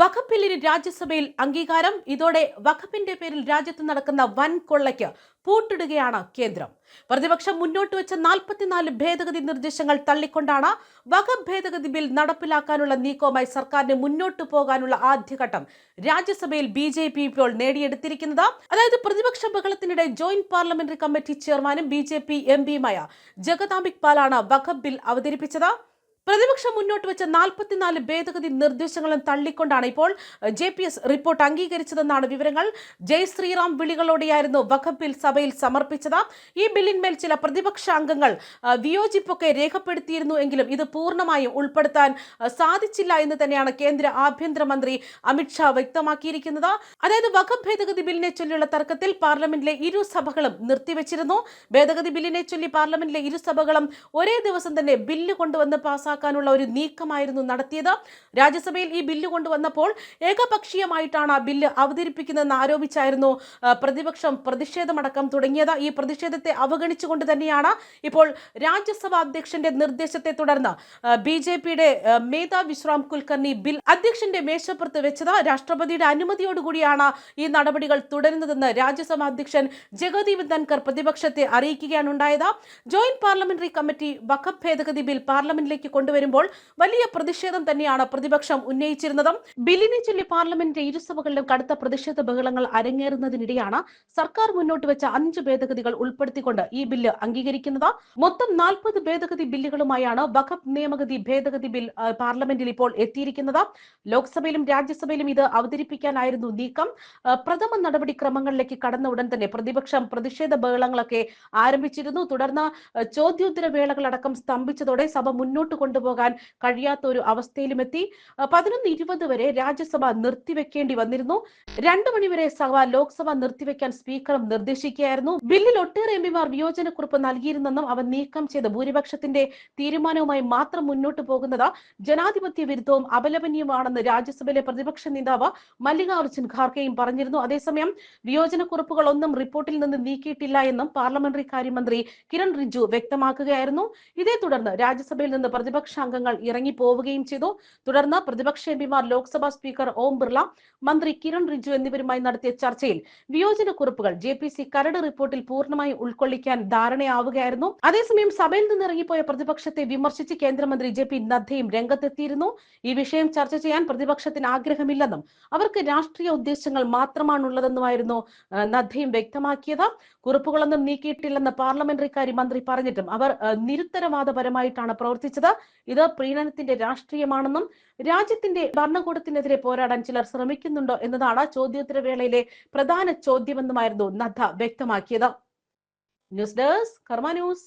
വഖഫ് രാജ്യസഭയിൽ അംഗീകാരം. ഇതോടെ വഖഫിന്റെ പേരിൽ രാജ്യത്ത് നടക്കുന്ന വൻ കൊള്ളയ്ക്ക് പൂട്ടിടുകയാണ് കേന്ദ്രം. പ്രതിപക്ഷം മുന്നോട്ട് വെച്ച നാൽപ്പത്തിനാല് ഭേദഗതി നിർദ്ദേശങ്ങൾ തള്ളിക്കൊണ്ടാണ് വഖഫ് ഭേദഗതി ബിൽ നടപ്പിലാക്കാനുള്ള നീക്കവുമായി സർക്കാരിന് മുന്നോട്ട് പോകാനുള്ള ആദ്യഘട്ടം രാജ്യസഭയിൽ ബി ജെ പി ഇപ്പോൾ നേടിയെടുത്തിരിക്കുന്നത്. അതായത് പ്രതിപക്ഷ ബഹളത്തിനിടെ ജോയിന്റ് പാർലമെന്ററി കമ്മിറ്റി ചെയർമാനും ബി ജെ പി എം പിയുമായ ജഗതാംബിക് പാലാണ് വഖഫ് ബിൽ അവതരിപ്പിച്ചത്. പ്രതിപക്ഷം മുന്നോട്ട് വെച്ച നാൽപ്പത്തിനാല് ഭേദഗതി നിർദ്ദേശങ്ങളും തള്ളിക്കൊണ്ടാണ് ഇപ്പോൾ ജെ പി എസ് റിപ്പോർട്ട് അംഗീകരിച്ചതെന്നാണ് വിവരങ്ങൾ. ജയ് ശ്രീറാം വിളികളോടെയായിരുന്നു വഖഫ് ബിൽ സഭയിൽ സമർപ്പിച്ചത്. ഈ ബില്ലിന്മേൽ ചില പ്രതിപക്ഷ അംഗങ്ങൾ വിയോജിപ്പൊക്കെ രേഖപ്പെടുത്തിയിരുന്നു എങ്കിലും ഇത് പൂർണമായും ഉൾപ്പെടുത്താൻ സാധിച്ചില്ല എന്ന് തന്നെയാണ് കേന്ദ്ര ആഭ്യന്തരമന്ത്രി അമിത്ഷാ വ്യക്തമാക്കിയിരിക്കുന്നത്. അതായത് വഖഫ് ഭേദഗതി ബില്ലിനെ ചൊല്ലിയുള്ള തർക്കത്തിൽ പാർലമെന്റിലെ ഇരു സഭകളും നിർത്തിവെച്ചിരുന്നു. ഭേദഗതി ബില്ലിനെ ചൊല്ലി പാർലമെന്റിലെ ഇരു സഭകളും ഒരേ ദിവസം തന്നെ ബില്ല് കൊണ്ടുവന്ന് പാസാക്കാനുള്ള ഒരു നീക്കമായിരുന്നു നടത്തിയത്. രാജ്യസഭയിൽ ഈ ബില്ല് കൊണ്ടുവന്നപ്പോൾ ഏകപക്ഷീയമായിട്ടാണ് ആ ബില്ല് അവതരിപ്പിക്കുന്നതെന്ന് ആരോപിച്ചായിരുന്നു പ്രതിപക്ഷം പ്രതിഷേധമടക്കം തുടങ്ങിയത്. ഈ പ്രതിഷേധത്തെ അവഗണിച്ചുകൊണ്ട് തന്നെയാണ് ഇപ്പോൾ രാജ്യസഭാ അധ്യക്ഷന്റെ നിർദ്ദേശത്തെ തുടർന്ന് ബി ജെ പിയുടെ മേധാ വിശ്രാം കുൽക്കർണി ബിൽ അധ്യക്ഷന്റെ മേശപ്പുറത്ത് വെച്ചത് രാഷ്ട്രപതിയുടെ അനുമതിയോടുകൂടിയാണ് ഈ നടപടികൾ തുടരുന്നതെന്ന് രാജ്യസഭാ അധ്യക്ഷൻ ജഗദീപ് ധൻകർ പ്രതിപക്ഷത്തെ അറിയിക്കുകയാണ് ഉണ്ടായത്. ജോയിന്റ് പാർലമെന്ററി കമ്മിറ്റി വഖഫ് ഭേദഗതി ബിൽ പാർലമെന്റിലേക്ക് കൊണ്ടുവരുമ്പോൾ വലിയ പ്രതിഷേധം തന്നെയാണ് പ്രതിപക്ഷം ഉന്നയിച്ചിരുന്നത്. ബില്ലിനെ ചൊല്ലി പാർലമെന്റിന്റെ ഇരുസഭകളിലും കടുത്ത പ്രതിഷേധ ബഹളങ്ങൾ അരങ്ങേറുന്നതിനിടെയാണ് സർക്കാർ മുന്നോട്ട് വെച്ച അഞ്ച് ഭേദഗതികൾ ഉൾപ്പെടുത്തിക്കൊണ്ട് ഈ ബില്ല് അംഗീകരിക്കുന്നത്. മൊത്തം നാൽപ്പത് ഭേദഗതി ബില്ലുകളുമായാണ് വഖഫ് നിയമഗതി ഭേദഗതി ബിൽ പാർലമെന്റിൽ ഇപ്പോൾ എത്തിയിരിക്കുന്നത്. ലോക്സഭയിലും രാജ്യസഭയിലും ഇത് അവതരിപ്പിക്കാനായിരുന്നു നീക്കം. പ്രഥമ നടപടിക്രമങ്ങളിലേക്ക് കടന്ന ഉടൻ തന്നെ പ്രതിപക്ഷം പ്രതിഷേധ ബഹളങ്ങളൊക്കെ ആരംഭിച്ചിരുന്നു. തുടർന്ന് ചോദ്യോത്തര വേളകളടക്കം സ്തംഭിച്ചതോടെ സഭ മുന്നോട്ട് കൊണ്ടുപോകാൻ കഴിയാത്ത ഒരു അവസ്ഥയിലുമെത്തി പതിനൊന്ന് ഇരുപത് വരെ രാജ്യസഭ നിർത്തിവെക്കേണ്ടി വന്നിരുന്നു. രണ്ടു മണിവരെ സഭ ലോക്സഭ നിർത്തിവെക്കാൻ സ്പീക്കറും നിർദ്ദേശിക്കുകയായിരുന്നു. ബില്ലിൽ ഒട്ടേറെ എംപിമാർ വിയോജനക്കുറിപ്പ് നൽകിയിരുന്നെന്നും അവ നീക്കം ചെയ്ത ഭൂരിപക്ഷത്തിന്റെ തീരുമാനവുമായി മാത്രം മുന്നോട്ട് പോകുന്നത് ജനാധിപത്യ വിരുദ്ധവും അപലപനീയമാണെന്ന് രാജ്യസഭയിലെ പ്രതിപക്ഷ നേതാവ് മല്ലികാർജുൻ ഖാർഗെയും പറഞ്ഞിരുന്നു. അതേസമയം വിയോജനക്കുറിപ്പുകൾ ഒന്നും റിപ്പോർട്ടിൽ നിന്ന് നീക്കിയിട്ടില്ല എന്നും പാർലമെന്ററി കാര്യമന്ത്രി കിരൺ റിജു വ്യക്തമാക്കുകയായിരുന്നു. ഇതേ തുടർന്ന് രാജ്യസഭയിൽ നിന്ന് പ്രതിപക്ഷ അംഗങ്ങൾ ഇറങ്ങിപ്പോവുകയും ചെയ്തു. തുടർന്ന് പ്രതിപക്ഷ എംപിമാർ ലോക്സഭാ സ്പീക്കർ ഓം ബിർള മന്ത്രി കിരൺ റിജു എന്നിവരുമായി നടത്തിയ ചർച്ചയിൽ വിയോജനക്കുറിപ്പുകൾ ജെ പി സി കരട് റിപ്പോർട്ടിൽ പൂർണമായി ഉൾക്കൊള്ളിക്കാൻ ധാരണയാവുകയായിരുന്നു. അതേസമയം സഭയിൽ നിന്ന് ഇറങ്ങിപ്പോയ പ്രതിപക്ഷത്തെ വിമർശിച്ച് കേന്ദ്രമന്ത്രി ജെ പി നദ്ദയും രംഗത്തെത്തിയിരുന്നു. ഈ വിഷയം ചർച്ച ചെയ്യാൻ പ്രതിപക്ഷത്തിന് ആഗ്രഹമില്ലെന്നും അവർക്ക് രാഷ്ട്രീയ ഉദ്ദേശങ്ങൾ മാത്രമാണുള്ളതെന്നുമായിരുന്നു നദ്ദയും വ്യക്തമാക്കിയത്. കുറിപ്പുകളൊന്നും നീക്കിയിട്ടില്ലെന്ന് പാർലമെന്ററി കാര്യ മന്ത്രി പറഞ്ഞിട്ടും അവർ നിരുത്തരവാദപരമായിട്ടാണ് പ്രവർത്തിച്ചത്. ഇത് പ്രീണനത്തിന്റെ രാഷ്ട്രീയമാണെന്നും രാജ്യത്തിന്റെ ഭരണകൂടത്തിനെതിരെ പോരാടാൻ ചിലർ ശ്രമിക്കുന്നുണ്ടോ എന്നതാണ് ചോദ്യോത്തര വേളയിലെ പ്രധാന ചോദ്യമെന്നുമായിരുന്നു നദ്ദ വ്യക്തമാക്കിയത്. News desk Karma news.